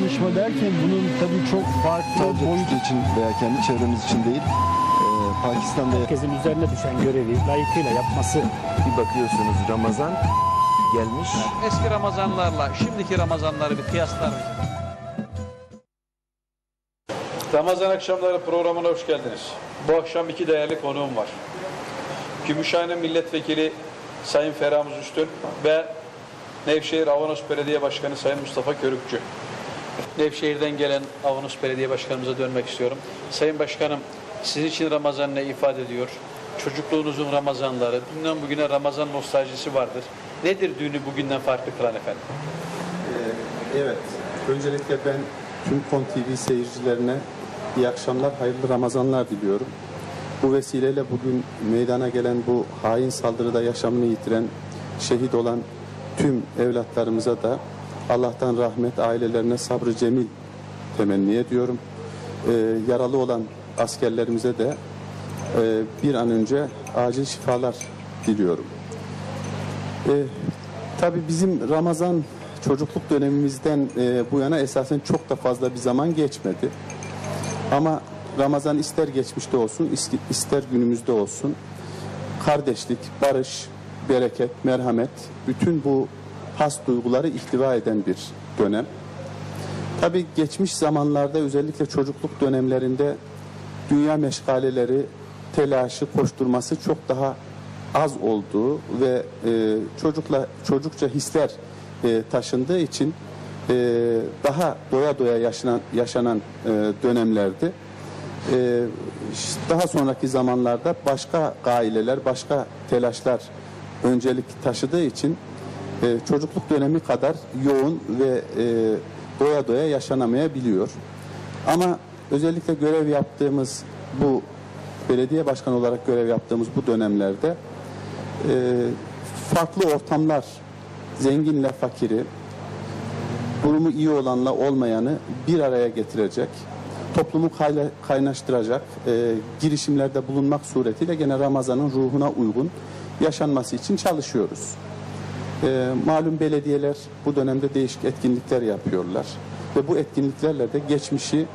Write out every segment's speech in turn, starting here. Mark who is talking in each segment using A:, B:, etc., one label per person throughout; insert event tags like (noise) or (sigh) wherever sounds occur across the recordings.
A: dayanışma derken bunun tabii çok farklı
B: Sadece
A: boyut
B: Türkiye için veya kendi çevremiz için değil, e, Pakistan'da
C: Herkesin üzerine düşen görevi layıkıyla yapması
D: Bir bakıyorsunuz Ramazan gelmiş.
E: Eski Ramazanlarla şimdiki Ramazanları bir kıyaslar mısınız? Ramazan akşamları programına hoş geldiniz. Bu akşam iki değerli konuğum var. Gümüşhane Milletvekili Sayın Ferhamuz Üstün ve Nevşehir Avanos Belediye Başkanı Sayın Mustafa Körükçü. Nevşehir'den gelen Avanos Belediye Başkanımıza dönmek istiyorum. Sayın Başkanım, sizin için Ramazan ne ifade ediyor? Çocukluğunuzun Ramazanları, dünden bugüne Ramazan nostaljisi vardır. Nedir düğünü bugünden farklı kılan efendim?
F: Evet. Öncelikle ben tüm Kon TV seyircilerine iyi akşamlar, hayırlı Ramazanlar diliyorum. Bu vesileyle bugün meydana gelen bu hain saldırıda yaşamını yitiren, şehit olan tüm evlatlarımıza da Allah'tan rahmet, ailelerine sabrı cemil temenni ediyorum. Ee, yaralı olan askerlerimize de e, bir an önce acil şifalar diliyorum. E, tabii bizim Ramazan çocukluk dönemimizden e, bu yana esasen çok da fazla bir zaman geçmedi. Ama Ramazan ister geçmişte olsun, is- ister günümüzde olsun kardeşlik, barış, bereket, merhamet bütün bu has duyguları ihtiva eden bir dönem. Tabii geçmiş zamanlarda özellikle çocukluk dönemlerinde dünya meşgaleleri, telaşı, koşturması çok daha az olduğu ve e, çocukla çocukça hisler e, taşındığı için e, daha doya doya yaşanan yaşanan e, dönemlerdi. E, daha sonraki zamanlarda başka gaileler, başka telaşlar öncelik taşıdığı için e, çocukluk dönemi kadar yoğun ve e, doya doya yaşanamayabiliyor. Ama özellikle görev yaptığımız bu belediye başkanı olarak görev yaptığımız bu dönemlerde e, farklı ortamlar zenginle fakiri, durumu iyi olanla olmayanı bir araya getirecek, toplumu kaynaştıracak e, girişimlerde bulunmak suretiyle gene Ramazan'ın ruhuna uygun yaşanması için çalışıyoruz. E, malum belediyeler bu dönemde değişik etkinlikler yapıyorlar ve bu etkinliklerle de geçmişi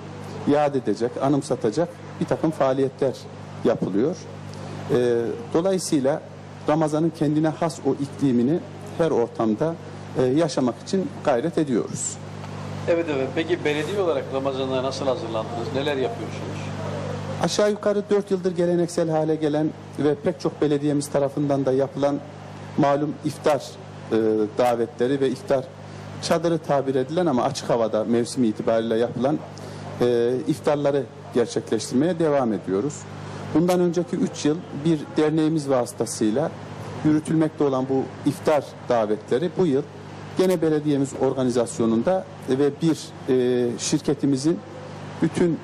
F: yad edecek, anımsatacak bir takım faaliyetler yapılıyor. E, dolayısıyla Ramazan'ın kendine has o iklimini her ortamda e, yaşamak için gayret ediyoruz.
E: Evet evet. Peki belediye olarak Ramazan'a nasıl hazırlandınız? Neler yapıyorsunuz?
F: Aşağı yukarı 4 yıldır geleneksel hale gelen ve pek çok belediyemiz tarafından da yapılan malum iftar e, davetleri ve iftar çadırı tabir edilen ama açık havada mevsimi itibariyle yapılan e, iftarları gerçekleştirmeye devam ediyoruz. Bundan önceki 3 yıl bir derneğimiz vasıtasıyla yürütülmekte olan bu iftar davetleri bu yıl gene belediyemiz organizasyonunda ve bir e, şirketimizin bütün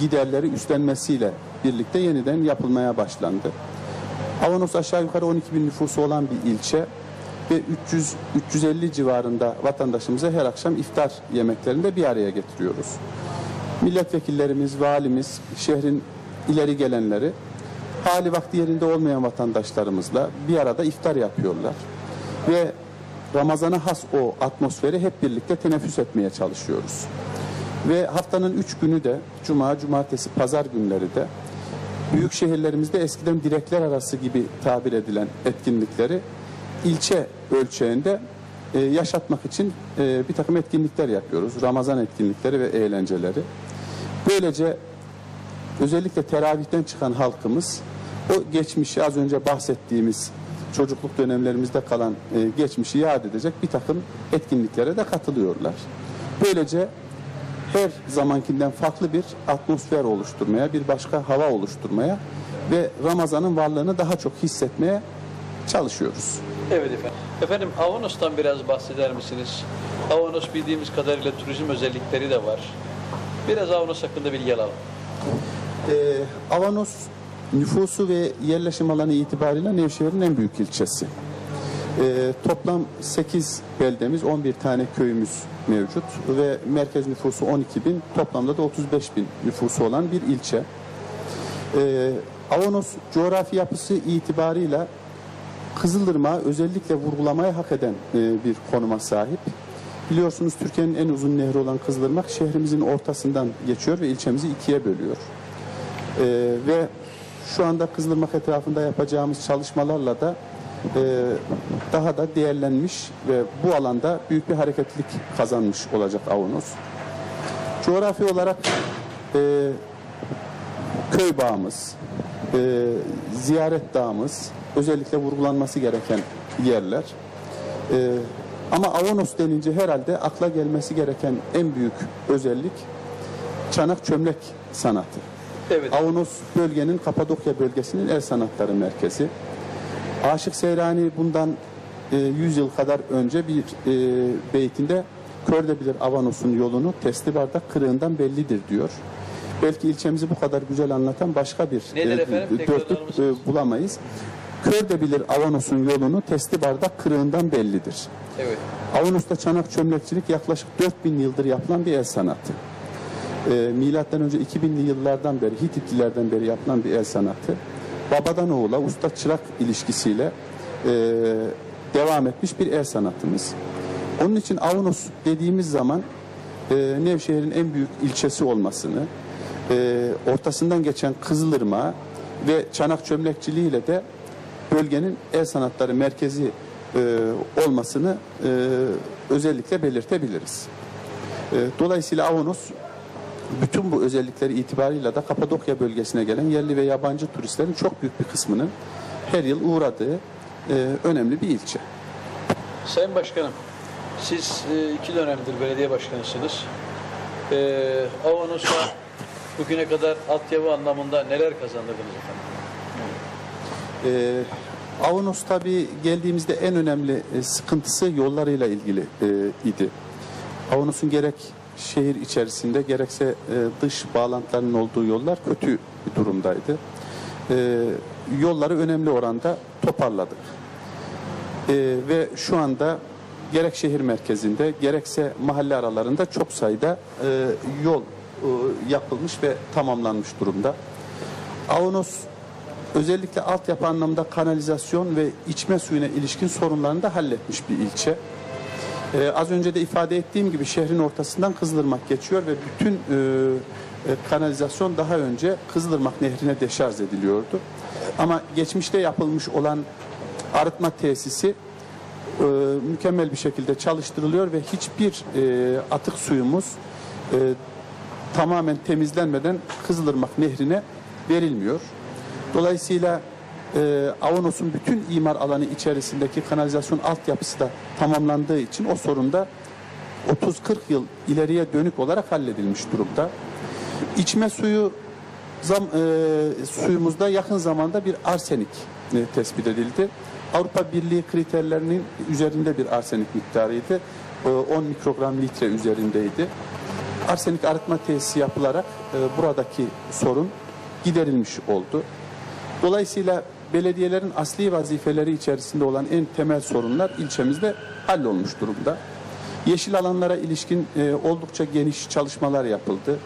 F: giderleri üstlenmesiyle birlikte yeniden yapılmaya başlandı. Avanos aşağı yukarı 12 bin nüfusu olan bir ilçe ve 300-350 civarında vatandaşımıza her akşam iftar yemeklerinde bir araya getiriyoruz. Milletvekillerimiz, valimiz, şehrin ileri gelenleri hali vakti yerinde olmayan vatandaşlarımızla bir arada iftar yapıyorlar. Ve Ramazan'a has o atmosferi hep birlikte teneffüs etmeye çalışıyoruz. Ve haftanın üç günü de cuma, cumartesi, pazar günleri de büyük şehirlerimizde eskiden direkler arası gibi tabir edilen etkinlikleri ilçe ölçeğinde e, yaşatmak için e, bir takım etkinlikler yapıyoruz. Ramazan etkinlikleri ve eğlenceleri. Böylece özellikle teravihten çıkan halkımız o geçmişi az önce bahsettiğimiz çocukluk dönemlerimizde kalan e, geçmişi yad edecek bir takım etkinliklere de katılıyorlar. Böylece her zamankinden farklı bir atmosfer oluşturmaya, bir başka hava oluşturmaya ve Ramazan'ın varlığını daha çok hissetmeye çalışıyoruz.
E: Evet efendim. Efendim Avanos'tan biraz bahseder misiniz? Avanos bildiğimiz kadarıyla turizm özellikleri de var. Biraz Avanos hakkında bilgi alalım.
F: Ee, Avanos nüfusu ve yerleşim alanı itibariyle Nevşehir'in en büyük ilçesi. Ee, toplam 8 beldemiz, 11 tane köyümüz mevcut ve merkez nüfusu 12 bin, toplamda da 35 bin nüfusu olan bir ilçe. Ee, Avanos coğrafi yapısı itibarıyla Kızıldırmağı özellikle vurgulamaya hak eden e, bir konuma sahip. Biliyorsunuz Türkiye'nin en uzun nehri olan Kızılırmak şehrimizin ortasından geçiyor ve ilçemizi ikiye bölüyor. Ee, ve şu anda Kızılırmak etrafında yapacağımız çalışmalarla da e, daha da değerlenmiş ve bu alanda büyük bir hareketlilik kazanmış olacak Avanos. Coğrafi olarak e, köy bağımız, e, ziyaret dağımız özellikle vurgulanması gereken yerler. E, ama Avanos denince herhalde akla gelmesi gereken en büyük özellik çanak çömlek sanatı.
E: Evet.
F: Avanos bölgenin Kapadokya bölgesinin el sanatları merkezi. Aşık Seyrani bundan e, 100 yıl kadar önce bir e, beytinde kör de bilir Avanos'un yolunu testi bardak kırığından bellidir diyor. Belki ilçemizi bu kadar güzel anlatan başka bir
E: Nedir efendim?
F: dörtlük e, bulamayız. Kör de bilir Avanos'un yolunu testi bardak kırığından bellidir.
E: Evet.
F: Avanos'ta çanak çömlekçilik yaklaşık 4000 yıldır yapılan bir el sanatı. Ee, milattan önce 2000'li yıllardan beri, Hititlilerden beri yapılan bir el sanatı. Babadan oğula usta çırak ilişkisiyle e, devam etmiş bir el sanatımız. Onun için Avanos dediğimiz zaman e, Nevşehir'in en büyük ilçesi olmasını, e, ortasından geçen Kızılırmağı ve çanak çömlekçiliğiyle de bölgenin el sanatları merkezi e, olmasını e, özellikle belirtebiliriz. E, dolayısıyla Avanos bütün bu özellikleri itibarıyla da Kapadokya bölgesine gelen yerli ve yabancı turistlerin çok büyük bir kısmının her yıl uğradığı e, önemli bir ilçe.
E: Sayın Başkanım, siz e, iki dönemdir belediye başkanısınız. E, Avanos'a bugüne kadar altyapı anlamında neler kazandırdınız efendim?
F: Ee, Avanos tabii geldiğimizde en önemli e, sıkıntısı yollarıyla ilgili e, idi. Avanos'un gerek şehir içerisinde gerekse e, dış bağlantılarının olduğu yollar kötü bir durumdaydı. E, yolları önemli oranda toparladık. E, ve şu anda gerek şehir merkezinde gerekse mahalle aralarında çok sayıda e, yol e, yapılmış ve tamamlanmış durumda. Avanos özellikle altyapı anlamda kanalizasyon ve içme suyuna ilişkin sorunlarını da halletmiş bir ilçe. Ee, az önce de ifade ettiğim gibi şehrin ortasından Kızılırmak geçiyor ve bütün e, e, kanalizasyon daha önce Kızılırmak Nehri'ne deşarj ediliyordu. Ama geçmişte yapılmış olan arıtma tesisi e, mükemmel bir şekilde çalıştırılıyor ve hiçbir e, atık suyumuz e, tamamen temizlenmeden Kızılırmak Nehri'ne verilmiyor. Dolayısıyla e, Avanos'un bütün imar alanı içerisindeki kanalizasyon altyapısı da tamamlandığı için o sorun da 30-40 yıl ileriye dönük olarak halledilmiş durumda. İçme suyu zam, e, suyumuzda yakın zamanda bir arsenik e, tespit edildi. Avrupa Birliği kriterlerinin üzerinde bir arsenik miktarıydı. E, 10 mikrogram litre üzerindeydi. Arsenik arıtma tesisi yapılarak e, buradaki sorun giderilmiş oldu. Dolayısıyla belediyelerin asli vazifeleri içerisinde olan en temel sorunlar ilçemizde hallolmuş durumda. Yeşil alanlara ilişkin e, oldukça geniş çalışmalar yapıldı.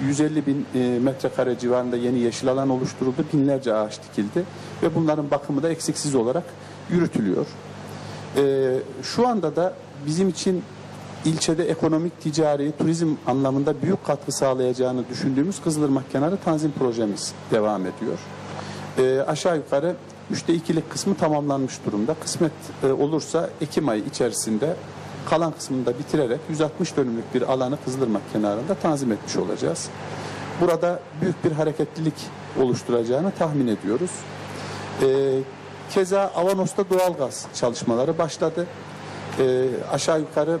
F: 150 bin e, metrekare civarında yeni yeşil alan oluşturuldu. Binlerce ağaç dikildi ve bunların bakımı da eksiksiz olarak yürütülüyor. E, şu anda da bizim için ilçede ekonomik, ticari, turizm anlamında büyük katkı sağlayacağını düşündüğümüz Kızılırmak Kenarı Tanzim projemiz devam ediyor. E, aşağı yukarı üçte ikilik kısmı tamamlanmış durumda. Kısmet e, olursa Ekim ayı içerisinde kalan kısmını da bitirerek 160 dönümlük bir alanı Kızılırmak kenarında tanzim etmiş olacağız. Burada büyük bir hareketlilik oluşturacağını tahmin ediyoruz. E, keza Avanos'ta doğalgaz çalışmaları başladı. E, aşağı yukarı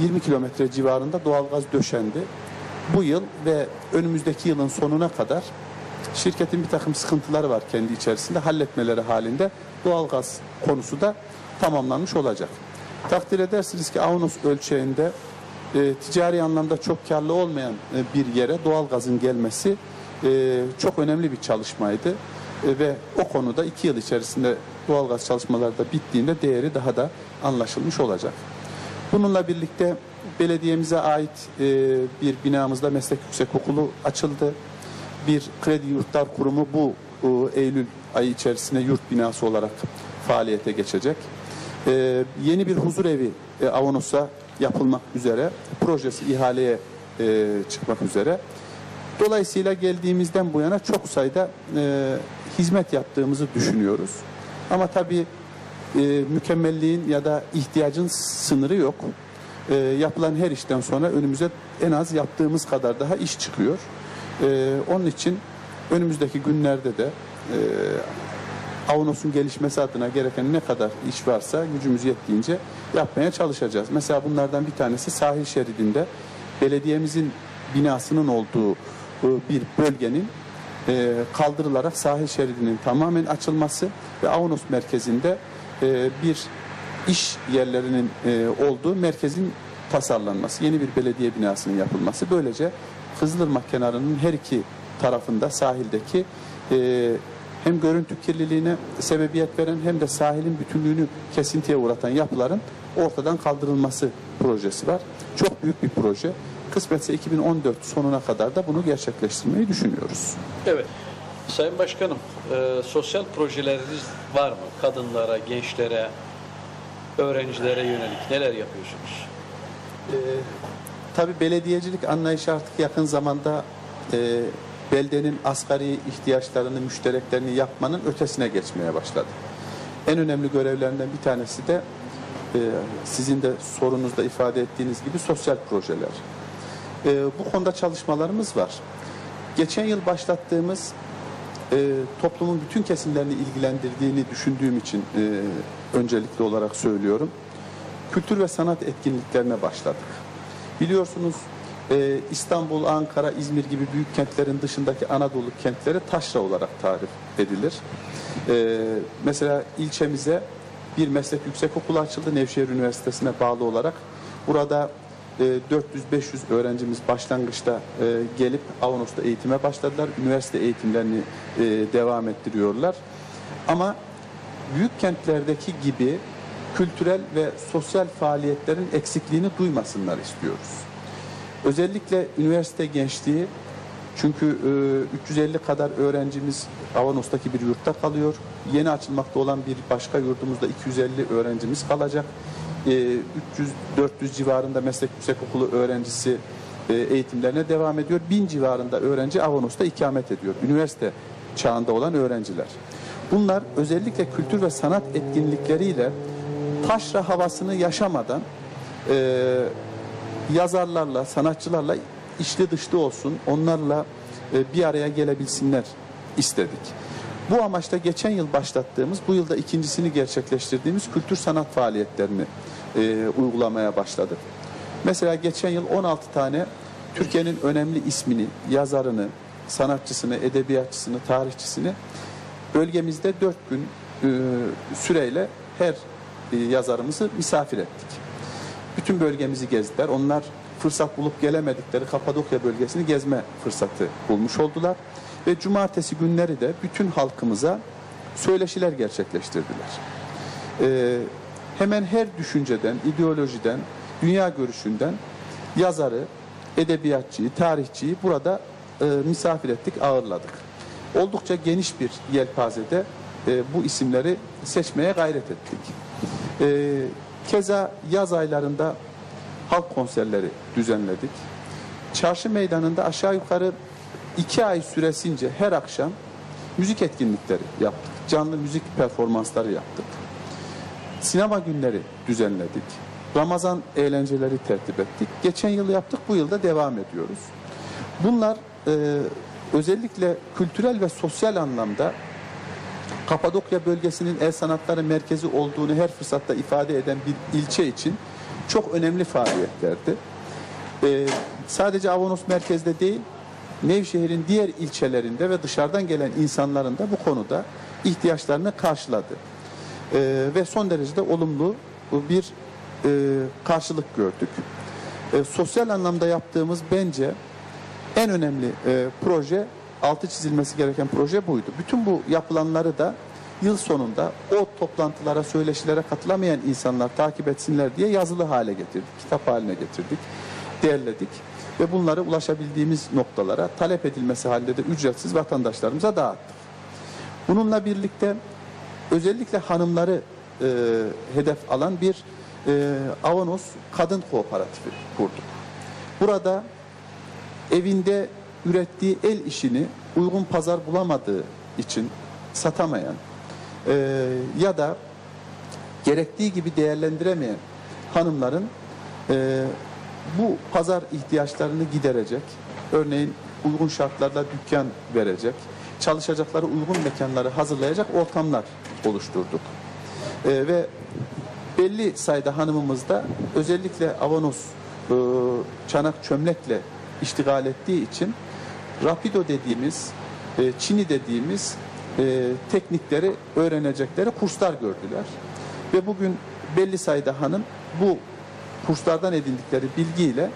F: 20 kilometre civarında doğalgaz döşendi. Bu yıl ve önümüzdeki yılın sonuna kadar şirketin bir takım sıkıntıları var kendi içerisinde halletmeleri halinde doğalgaz konusu da tamamlanmış olacak. Takdir edersiniz ki Avanos ölçeğinde e, ticari anlamda çok karlı olmayan e, bir yere doğalgazın gelmesi e, çok önemli bir çalışmaydı. E, ve o konuda iki yıl içerisinde doğalgaz çalışmaları da bittiğinde değeri daha da anlaşılmış olacak. Bununla birlikte belediyemize ait e, bir binamızda meslek yüksekokulu açıldı. Bir kredi yurtlar kurumu bu e, Eylül ayı içerisinde yurt binası olarak faaliyete geçecek. E, yeni bir huzur evi e, Avanos'a yapılmak üzere projesi ihaleye çıkmak üzere. Dolayısıyla geldiğimizden bu yana çok sayıda hizmet yaptığımızı düşünüyoruz. Ama tabii mükemmelliğin ya da ihtiyacın sınırı yok. Yapılan her işten sonra önümüze en az yaptığımız kadar daha iş çıkıyor. E, onun için önümüzdeki günlerde de e, Avanos'un gelişmesi adına gereken ne kadar iş varsa gücümüz yettiğince yapmaya çalışacağız. Mesela bunlardan bir tanesi sahil şeridinde belediyemizin binasının olduğu e, bir bölgenin e, kaldırılarak sahil şeridinin tamamen açılması ve Avanos merkezinde e, bir iş yerlerinin olduğu merkezin tasarlanması, yeni bir belediye binasının yapılması. Böylece Kızılırmak kenarının her iki tarafında sahildeki e, hem görüntü kirliliğine sebebiyet veren hem de sahilin bütünlüğünü kesintiye uğratan yapıların ortadan kaldırılması projesi var. Çok büyük bir proje. Kısmetse 2014 sonuna kadar da bunu gerçekleştirmeyi düşünüyoruz.
E: Evet. Sayın Başkanım, e, sosyal projeleriniz var mı? Kadınlara, gençlere, öğrencilere yönelik neler yapıyorsunuz?
F: Ee, tabii belediyecilik anlayışı artık yakın zamanda e, beldenin asgari ihtiyaçlarını, müştereklerini yapmanın ötesine geçmeye başladı. En önemli görevlerinden bir tanesi de e, sizin de sorunuzda ifade ettiğiniz gibi sosyal projeler. E, bu konuda çalışmalarımız var. Geçen yıl başlattığımız e, toplumun bütün kesimlerini ilgilendirdiğini düşündüğüm için e, öncelikli olarak söylüyorum. Kültür ve sanat etkinliklerine başladık. Biliyorsunuz e, İstanbul, Ankara, İzmir gibi büyük kentlerin dışındaki Anadolu kentleri taşra olarak tarif edilir. E, mesela ilçemize bir meslek yüksekokulu açıldı Nevşehir Üniversitesi'ne bağlı olarak. Burada e, 400-500 öğrencimiz başlangıçta e, gelip Avanos'ta eğitime başladılar. Üniversite eğitimlerini e, devam ettiriyorlar. Ama büyük kentlerdeki gibi kültürel ve sosyal faaliyetlerin eksikliğini duymasınlar istiyoruz. Özellikle üniversite gençliği çünkü e, 350 kadar öğrencimiz Avanos'taki bir yurtta kalıyor. Yeni açılmakta olan bir başka yurdumuzda 250 öğrencimiz kalacak. E, 300-400 civarında meslek yüksekokulu öğrencisi e, eğitimlerine devam ediyor. 1000 civarında öğrenci Avanos'ta ikamet ediyor. Üniversite çağında olan öğrenciler. Bunlar özellikle kültür ve sanat etkinlikleriyle taşra havasını yaşamadan e, yazarlarla, sanatçılarla içli dışlı olsun, onlarla e, bir araya gelebilsinler istedik. Bu amaçla geçen yıl başlattığımız, bu yılda ikincisini gerçekleştirdiğimiz kültür sanat faaliyetlerini e, uygulamaya başladık. Mesela geçen yıl 16 tane Türkiye'nin önemli ismini, yazarını, sanatçısını, edebiyatçısını, tarihçisini bölgemizde 4 gün e, süreyle her yazarımızı misafir ettik. Bütün bölgemizi gezdiler. Onlar fırsat bulup gelemedikleri Kapadokya bölgesini gezme fırsatı bulmuş oldular. Ve cumartesi günleri de bütün halkımıza söyleşiler gerçekleştirdiler. Ee, hemen her düşünceden, ideolojiden, dünya görüşünden yazarı, edebiyatçıyı, tarihçiyi burada e, misafir ettik, ağırladık. Oldukça geniş bir yelpazede e, bu isimleri seçmeye gayret ettik. E, keza yaz aylarında halk konserleri düzenledik. Çarşı meydanında aşağı yukarı iki ay süresince her akşam müzik etkinlikleri yaptık. Canlı müzik performansları yaptık. Sinema günleri düzenledik. Ramazan eğlenceleri tertip ettik. Geçen yıl yaptık, bu yılda devam ediyoruz. Bunlar e, özellikle kültürel ve sosyal anlamda Kapadokya bölgesinin el sanatları merkezi olduğunu her fırsatta ifade eden bir ilçe için çok önemli faaliyetlerdi. Ee, sadece Avanos merkezde değil, Nevşehir'in diğer ilçelerinde ve dışarıdan gelen insanların da bu konuda ihtiyaçlarını karşıladı. Ee, ve son derecede olumlu bir e, karşılık gördük. E, sosyal anlamda yaptığımız bence en önemli e, proje altı çizilmesi gereken proje buydu. Bütün bu yapılanları da yıl sonunda o toplantılara, söyleşilere katılamayan insanlar takip etsinler diye yazılı hale getirdik, kitap haline getirdik, değerledik ve bunları ulaşabildiğimiz noktalara talep edilmesi halinde de ücretsiz vatandaşlarımıza dağıttık. Bununla birlikte özellikle hanımları e, hedef alan bir e, Avanos Kadın Kooperatifi kurduk. Burada evinde ürettiği el işini uygun pazar bulamadığı için satamayan e, ya da gerektiği gibi değerlendiremeyen hanımların e, bu pazar ihtiyaçlarını giderecek, örneğin uygun şartlarda dükkan verecek, çalışacakları uygun mekanları hazırlayacak ortamlar oluşturduk. E, ve belli sayıda hanımımız da özellikle Avanos e, çanak çömlekle iştigal ettiği için Rapido dediğimiz, e, Çini dediğimiz e, teknikleri öğrenecekleri kurslar gördüler. Ve bugün belli sayıda hanım bu kurslardan edindikleri bilgiyle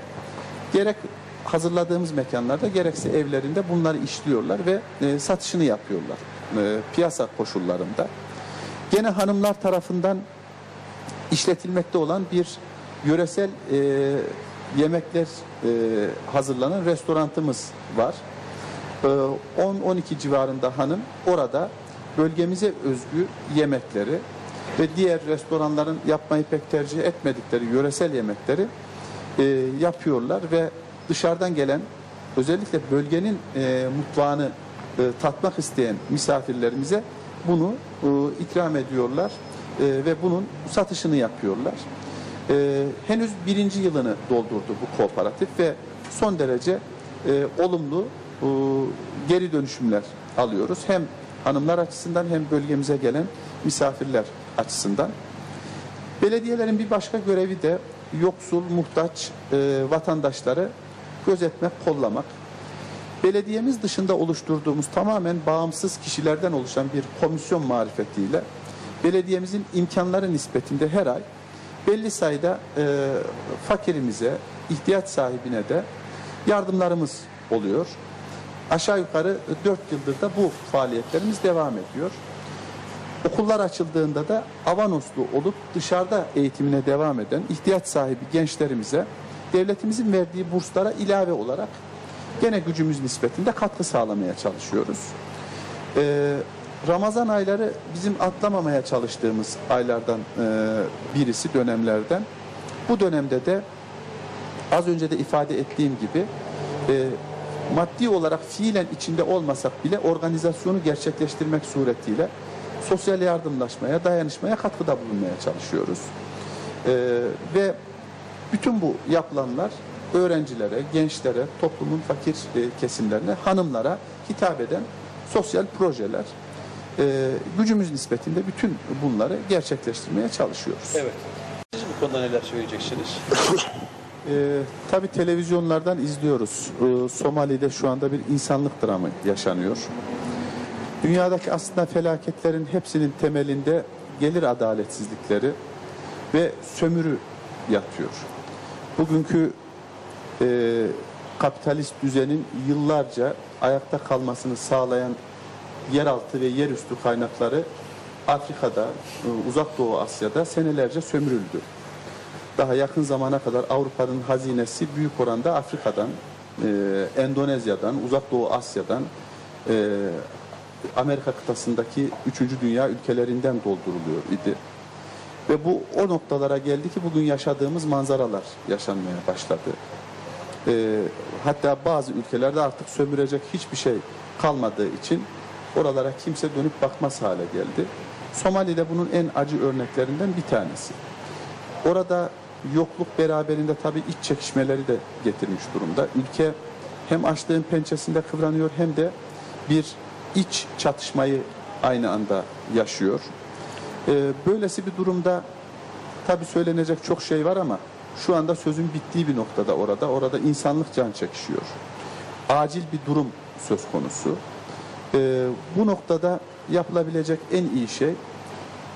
F: gerek hazırladığımız mekanlarda gerekse evlerinde bunları işliyorlar ve e, satışını yapıyorlar e, piyasa koşullarında. Gene hanımlar tarafından işletilmekte olan bir yöresel e, yemekler e, hazırlanan restorantımız var. E, 10-12 civarında hanım orada bölgemize özgü yemekleri ve diğer restoranların yapmayı pek tercih etmedikleri yöresel yemekleri e, yapıyorlar ve dışarıdan gelen özellikle bölgenin e, mutfağını e, tatmak isteyen misafirlerimize bunu ikram ediyorlar ve bunun satışını yapıyorlar. Henüz birinci yılını doldurdu bu kooperatif ve son derece olumlu geri dönüşümler alıyoruz. Hem hanımlar açısından hem bölgemize gelen misafirler açısından. Belediyelerin bir başka görevi de yoksul, muhtaç e, vatandaşları gözetmek, kollamak. Belediyemiz dışında oluşturduğumuz tamamen bağımsız kişilerden oluşan bir komisyon marifetiyle belediyemizin imkanları nispetinde her ay belli sayıda e, fakirimize, ihtiyaç sahibine de yardımlarımız oluyor. Aşağı yukarı 4 yıldır da bu faaliyetlerimiz devam ediyor. Okullar açıldığında da avanoslu olup dışarıda eğitimine devam eden ihtiyaç sahibi gençlerimize devletimizin verdiği burslara ilave olarak gene gücümüz nispetinde katkı sağlamaya çalışıyoruz. Ee, Ramazan ayları bizim atlamamaya çalıştığımız aylardan e, birisi dönemlerden. Bu dönemde de az önce de ifade ettiğim gibi e, maddi olarak fiilen içinde olmasak bile organizasyonu gerçekleştirmek suretiyle sosyal yardımlaşmaya, dayanışmaya katkıda bulunmaya çalışıyoruz. Ee, ve bütün bu yapılanlar öğrencilere, gençlere, toplumun fakir e, kesimlerine, hanımlara hitap eden sosyal projeler. Ee, gücümüz nispetinde bütün bunları gerçekleştirmeye çalışıyoruz.
E: Evet. Siz bu konuda neler söyleyeceksiniz? (laughs)
F: Ee, tabii televizyonlardan izliyoruz. Ee, Somali'de şu anda bir insanlık dramı yaşanıyor. Dünyadaki aslında felaketlerin hepsinin temelinde gelir adaletsizlikleri ve sömürü yatıyor. Bugünkü e, kapitalist düzenin yıllarca ayakta kalmasını sağlayan yeraltı ve yerüstü kaynakları Afrika'da, e, Uzak Doğu Asya'da senelerce sömürüldü. Daha yakın zamana kadar Avrupa'nın hazinesi büyük oranda Afrika'dan, e, Endonezya'dan, Uzak Doğu Asya'dan, e, Amerika kıtasındaki 3. dünya ülkelerinden dolduruluyor idi. Ve bu o noktalara geldi ki bugün yaşadığımız manzaralar yaşanmaya başladı. E, hatta bazı ülkelerde artık sömürecek hiçbir şey kalmadığı için oralara kimse dönüp bakmaz hale geldi. Somali'de bunun en acı örneklerinden bir tanesi. Orada yokluk beraberinde tabii iç çekişmeleri de getirmiş durumda. Ülke hem açlığın pençesinde kıvranıyor hem de bir iç çatışmayı aynı anda yaşıyor. Ee, böylesi bir durumda tabii söylenecek çok şey var ama şu anda sözün bittiği bir noktada orada. Orada insanlık can çekişiyor. Acil bir durum söz konusu. Ee, bu noktada yapılabilecek en iyi şey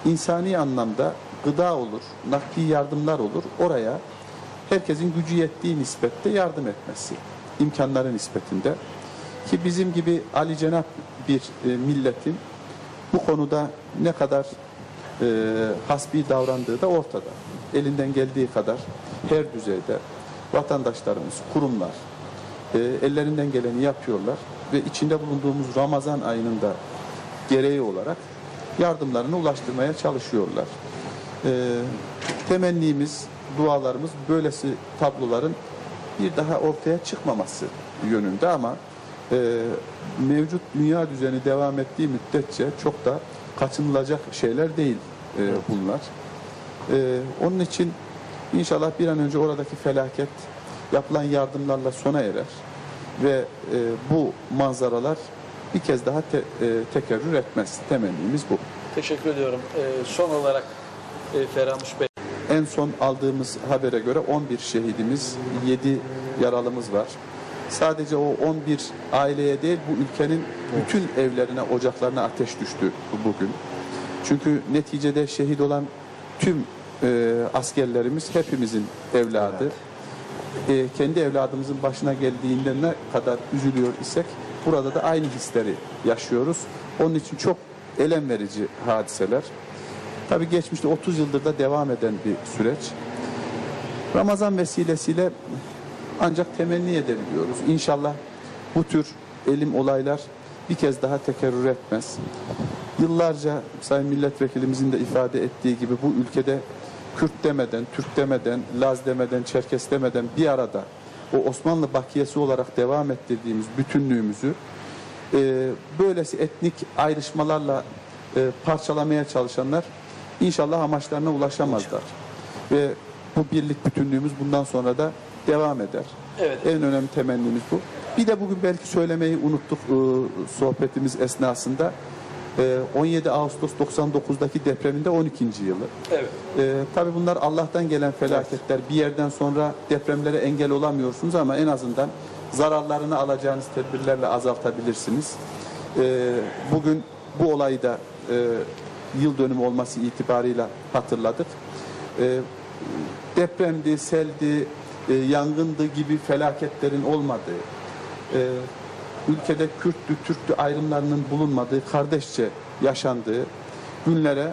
F: insani anlamda gıda olur, nakli yardımlar olur. Oraya herkesin gücü yettiği nispette yardım etmesi. imkanları nispetinde. Ki bizim gibi Ali Cenap bir e, milletin bu konuda ne kadar e, hasbi davrandığı da ortada. Elinden geldiği kadar her düzeyde vatandaşlarımız, kurumlar e, ellerinden geleni yapıyorlar ve içinde bulunduğumuz Ramazan ayının da gereği olarak yardımlarını ulaştırmaya çalışıyorlar. Ee, temennimiz, dualarımız böylesi tabloların bir daha ortaya çıkmaması yönünde ama e, mevcut dünya düzeni devam ettiği müddetçe çok da kaçınılacak şeyler değil e, bunlar. E, onun için inşallah bir an önce oradaki felaket yapılan yardımlarla sona erer ve e, bu manzaralar bir kez daha te, e, tekerrür etmez. Temennimiz bu.
E: Teşekkür ediyorum. Ee, son olarak e, Feramus Bey.
F: En son aldığımız habere göre 11 şehidimiz, 7 yaralımız var. Sadece o 11 aileye değil bu ülkenin bütün evlerine, ocaklarına ateş düştü bugün. Çünkü neticede şehit olan tüm e, askerlerimiz hepimizin evladı. E, kendi evladımızın başına geldiğinde ne kadar üzülüyor isek burada da aynı hisleri yaşıyoruz. Onun için çok elem verici hadiseler. Tabii geçmişte 30 yıldır da devam eden bir süreç. Ramazan vesilesiyle ancak temenni edebiliyoruz. İnşallah bu tür elim olaylar bir kez daha tekerrür etmez. Yıllarca Sayın Milletvekilimizin de ifade ettiği gibi bu ülkede Kürt demeden, Türk demeden, Laz demeden, Çerkes demeden bir arada o Osmanlı bakiyesi olarak devam ettirdiğimiz bütünlüğümüzü e, böylesi etnik ayrışmalarla e, parçalamaya çalışanlar inşallah amaçlarına ulaşamazlar. Ve bu birlik bütünlüğümüz bundan sonra da devam eder.
E: Evet.
F: En önemli temennimiz bu. Bir de bugün belki söylemeyi unuttuk e, sohbetimiz esnasında. E, 17 Ağustos 99'daki depreminde 12. yılı.
E: Evet.
F: E, tabii bunlar Allah'tan gelen felaketler. Bir yerden sonra depremlere engel olamıyorsunuz ama en azından zararlarını alacağınız tedbirlerle azaltabilirsiniz. E, bugün bu olayı da e, yıl dönümü olması itibarıyla hatırladık. E, depremdi, seldi, e, yangındı gibi felaketlerin olmadığı, e, ülkede Kürttü, Türktü ayrımlarının bulunmadığı, kardeşçe yaşandığı günlere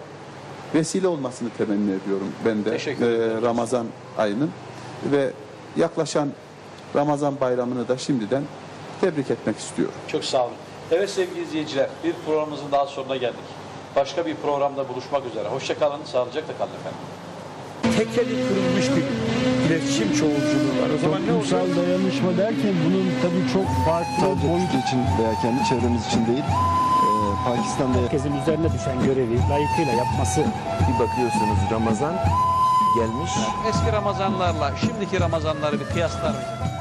F: vesile olmasını temenni ediyorum ben de e, Ramazan ayının ve yaklaşan Ramazan bayramını da şimdiden tebrik etmek istiyorum.
E: Çok sağ olun. Evet sevgili izleyiciler, bir programımızın daha sonuna geldik. Başka bir programda buluşmak üzere. Hoşçakalın, sağlıcakla kalın efendim.
A: tekeli kırılmış bir iletişim çoğulculuğu var. O zaman ne
C: Toplumsal
A: Toplumsal dayanışma derken bunun tabii çok farklı
B: Sadece
A: boyut
B: için veya kendi çevremiz için değil, e, Pakistan'da
C: herkesin üzerine düşen görevi layıkıyla yapması
D: Bir bakıyorsunuz Ramazan gelmiş.
E: Eski Ramazanlarla şimdiki Ramazanları bir kıyaslar mısınız?